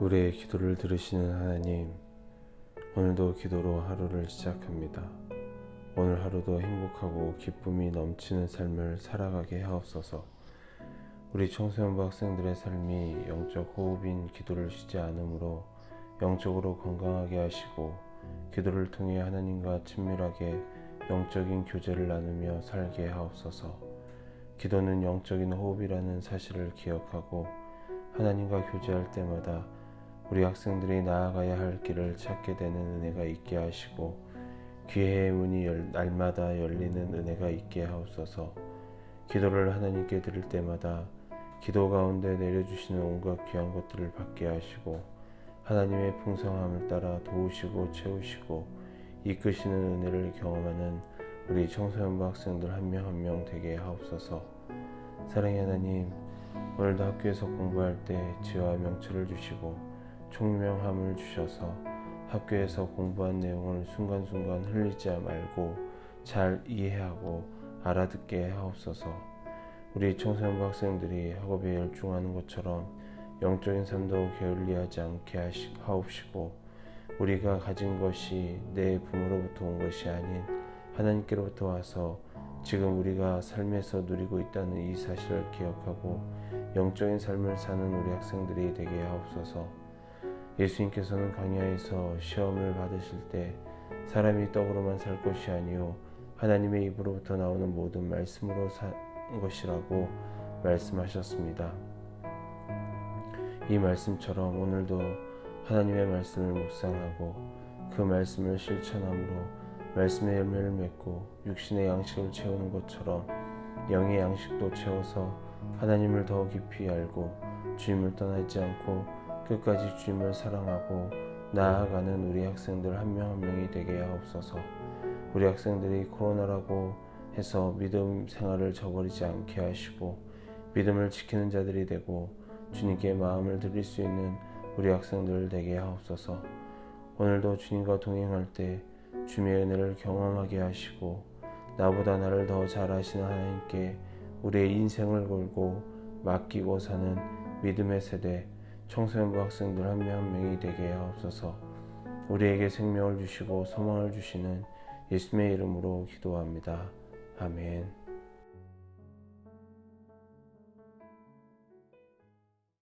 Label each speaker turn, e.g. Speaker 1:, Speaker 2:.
Speaker 1: 우리의 기도를 들으시는 하나님, 오늘도 기도로 하루를 시작합니다. 오늘 하루도 행복하고 기쁨이 넘치는 삶을 살아가게 하옵소서. 우리 청소년부 학생들의 삶이 영적 호흡인 기도를 쉬지 않으므로 영적으로 건강하게 하시고 기도를 통해 하나님과 친밀하게 영적인 교제를 나누며 살게 하옵소서. 기도는 영적인 호흡이라는 사실을 기억하고 하나님과 교제할 때마다 우리 학생들이 나아가야 할 길을 찾게 되는 은혜가 있게 하시고 기회의 문이 열, 날마다 열리는 은혜가 있게 하옵소서. 기도를 하나님께 드릴 때마다 기도 가운데 내려주시는 온갖 귀한 것들을 받게 하시고 하나님의 풍성함을 따라 도우시고 채우시고 이끄시는 은혜를 경험하는 우리 청소년부 학생들 한 명 한 명 되게 하옵소서. 사랑의 하나님, 오늘도 학교에서 공부할 때 지와 명철을 주시고 총명함을 주셔서 학교에서 공부한 내용을 순간순간 흘리지 말고 잘 이해하고 알아듣게 하옵소서. 우리 청소년부 학생들이 학업에 열중하는 것처럼 영적인 삶도 게을리하지 않게 하옵시고 우리가 가진 것이 내 부모로부터 온 것이 아닌 하나님께로부터 와서 지금 우리가 삶에서 누리고 있다는 이 사실을 기억하고 영적인 삶을 사는 우리 학생들이 되게 하옵소서. 예수님께서는 강야에서 시험을 받으실 때 사람이 떡으로만 살 것이 아니요 하나님의 입으로부터 나오는 모든 말씀으로 산 것이라고 말씀하셨습니다. 이 말씀처럼 오늘도 하나님의 말씀을 묵상하고 그 말씀을 실천함으로 말씀의 열매를 맺고 육신의 양식을 채우는 것처럼 영의 양식도 채워서 하나님을 더 깊이 알고 주님을 떠나지 않고 끝까지 주님을 사랑하고 나아가는 우리 학생들 한 명 한 명이 되게 하옵소서. 우리 학생들이 코로나라고 해서 믿음 생활을 저버리지 않게 하시고 믿음을 지키는 자들이 되고 주님께 마음을 드릴 수 있는 우리 학생들 되게 하옵소서. 오늘도 주님과 동행할 때 주님의 은혜를 경험하게 하시고 나보다 나를 더 잘 아시는 하나님께 우리의 인생을 걸고 맡기고 사는 믿음의 세대 청소년부 학생들 한 명 한 명이 되게 하옵소서. 우리에게 생명을 주시고 소망을 주시는 예수님의 이름으로 기도합니다. 아멘.